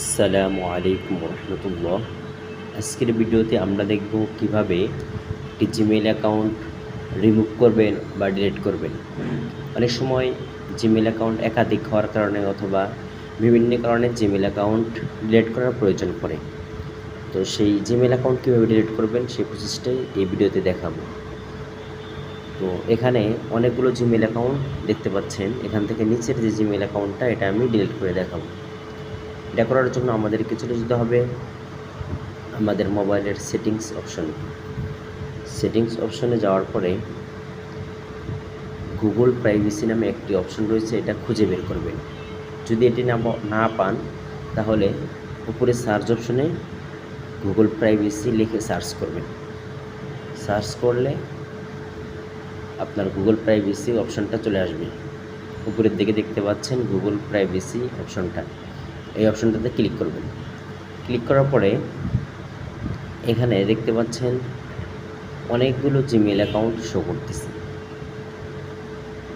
আসসালামু আলাইকুম রহমতুল্লাহ আজকের ভিডিওতে আমরা দেখব কীভাবে একটি জিমেল অ্যাকাউন্ট রিমুভ করবেন বা ডিলিট করবেন। অনেক সময় জিমেল অ্যাকাউন্ট একাধিক হওয়ার কারণে অথবা বিভিন্ন কারণে জিমেল অ্যাকাউন্ট ডিলিট করার প্রয়োজন পড়ে। তো সেই জিমেল অ্যাকাউন্ট কীভাবে ডিলিট করবেন সেই প্রসেসটাই এই ভিডিওতে দেখাবো। তো এখানে অনেকগুলো জিমেল অ্যাকাউন্ট দেখতে পাচ্ছেন। এখান থেকে নিচের যে জিমেল অ্যাকাউন্টটা, এটা আমি ডিলিট করে দেখাবো। এটা করার জন্য আমাদেরকে চলে যেতে হবে আমাদের মোবাইলের সেটিংস অপশন। সেটিংস অপশনে যাওয়ার পরে গুগল প্রাইভেসি নামে একটি অপশন রয়েছে, এটা খুঁজে বের করবেন। যদি এটি না পান, তাহলে উপরে সার্চ অপশনে গুগল প্রাইভেসি লিখে সার্চ করবেন। সার্চ করলে আপনার গুগল প্রাইভেসি অপশনটা চলে আসবে। উপরের দিকে দেখতে পাচ্ছেন গুগল প্রাইভেসি অপশনটা। এই অপশনটাতে ক্লিক করবেন। ক্লিক করার পরে এখানে দেখতে পাচ্ছেন অনেকগুলো জিমেল অ্যাকাউন্ট শো করতেছে।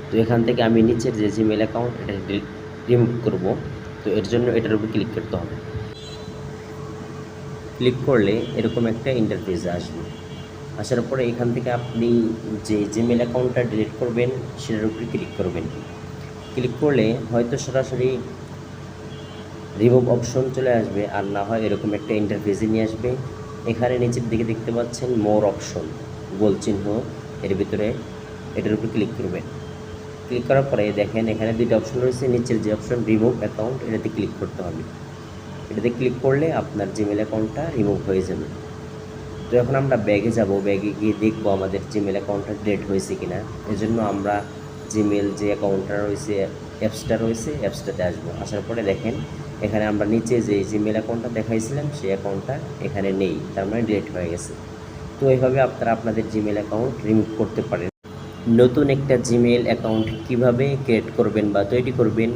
তো এখান থেকে আমি নিচের যে জিমেল অ্যাকাউন্ট এটা রিমুভ করব। তো এর জন্য এটার উপর ক্লিক করতে হবে। ক্লিক করলে এরকম একটা ইন্টারফেস আসবে। আসার পরে এখান থেকে আপনি যে জিমেল অ্যাকাউন্টটা ডিলিট করবেন, সেটার উপরে ক্লিক করবেন। ক্লিক করলে হয়তো সরাসরি রিমুভ অপশন চলে আসবে, আর না হয় এরকম একটা ইন্টারফেসে নিয়ে আসবে। এখানে নিচের দিকে দেখতে পাচ্ছেন মোর অপশন গোল চিহ্ন, এর ভিতরে এটার উপর ক্লিক করবেন। ক্লিক করার পরে দেখেন এখানে দুইটা অপশন রয়েছে, নিচের যে অপশন রিমুভ অ্যাকাউন্ট এটাতে ক্লিক করতে হবে। এটাতে ক্লিক করলে আপনার জিমেল অ্যাকাউন্টটা রিমুভ হয়ে যাবে। তো এখন আমরা ব্যাগে যাব ব্যাগে গিয়ে দেখব আমাদের জিমেল অ্যাকাউন্টটা ডিলেট হয়েছে কি কিনা। এজন্য আমরা জিমেল যে অ্যাকাউন্টটা রয়েছে অ্যাপসটা রয়েছে অ্যাপসটাতে আসব। আসার পরে দেখেন এখানে আমরা নিচে যে জিমেল অ্যাকাউন্টটা দেখাইছিলাম, সেই অ্যাকাউন্টটা এখানে নেই, তার মানে ডিলিট হয়ে গেছে। তো এইভাবে আপনারা আপনাদের জিমেল অ্যাকাউন্ট রিমুভ করতে পারেন। নতুন একটা জিমেল অ্যাকাউন্ট কীভাবে ক্রিয়েট করবেন বা তৈরি করবেন,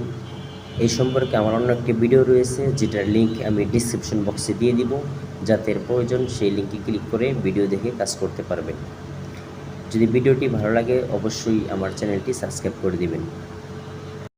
এই সম্পর্কে আমার অন্য একটি ভিডিও রয়েছে, যেটার লিংক আমি ডিসক্রিপশন বক্সে দিয়ে দিব। যাদের প্রয়োজন, সেই লিঙ্কে ক্লিক করে ভিডিও দেখে কাজ করতে পারবেন। যদি ভিডিওটি ভালো লাগে, অবশ্যই আমার চ্যানেলটি সাবস্ক্রাইব করে দিবেন।